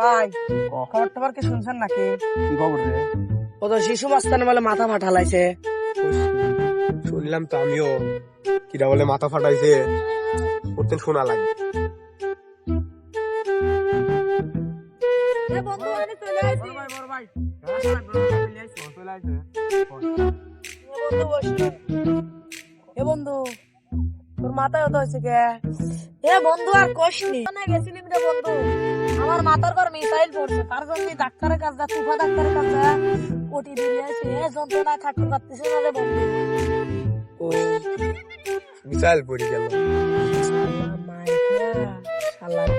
ভাই খবর টবর কি শুনছেন নাকি? কি খবর রে? ও তো শিশু মাস্তানে বলে মাথা ফাটালাইছে। শুনলাম তো আমিও। কিরা বলে মাথা ফাটাইছে? ওরতেন শোনা লাগে এ বন্ধু তোর মাথায় হতো হয়েছে কে? এ বন্ধু আর গেছিলাম রে বন্ধু। আমার মাথার পর মিসাইল পড়ছে তার জন্য ডাক্তারের কাছে যা তুফা ডাক্তারের কাছে ওটি দিয়ে এ যন্ত্রণা পারতেছে না রে বন্ধু। ও মিসাইল পড়ে গেল।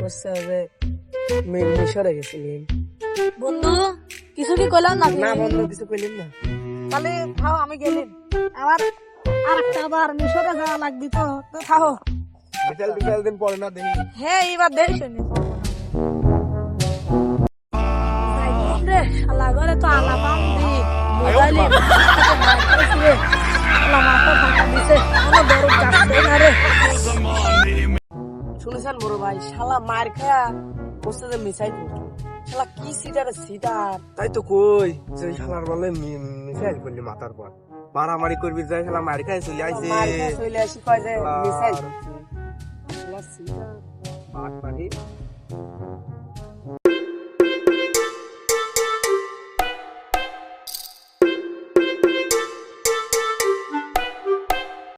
করছে মিশরে বন্ধু কিছু কি কইলাম না না বন্ধু কিছু কইলেন না। তাহলে খাও আমি গেলাম। আবার আর একটা বার মিশরে যাওয়া লাগবি তো তো খাও। মিসাইল টিসাইল দিন পরে না দেখি হ্যাঁ এইবার দেরি শুনি। তো আলা পাম দি মোবাইলে শালা মাথা ফাটা দিছে। কোনো দরদ যাচ্ছে না রে শুনেছেন বড় ভাই? শালা মার খায়া বসতে যে মিসাইল শালা কি সিটার সিটার তাই তো কই যে শালার বলে মিসাইল পড়লি মাথার পর মারামারি করবি যাই শালা মার খাই চলে আইছে মার খায়া চলে আসি কয় যে মিসাইল শালা সিটার বাট পানি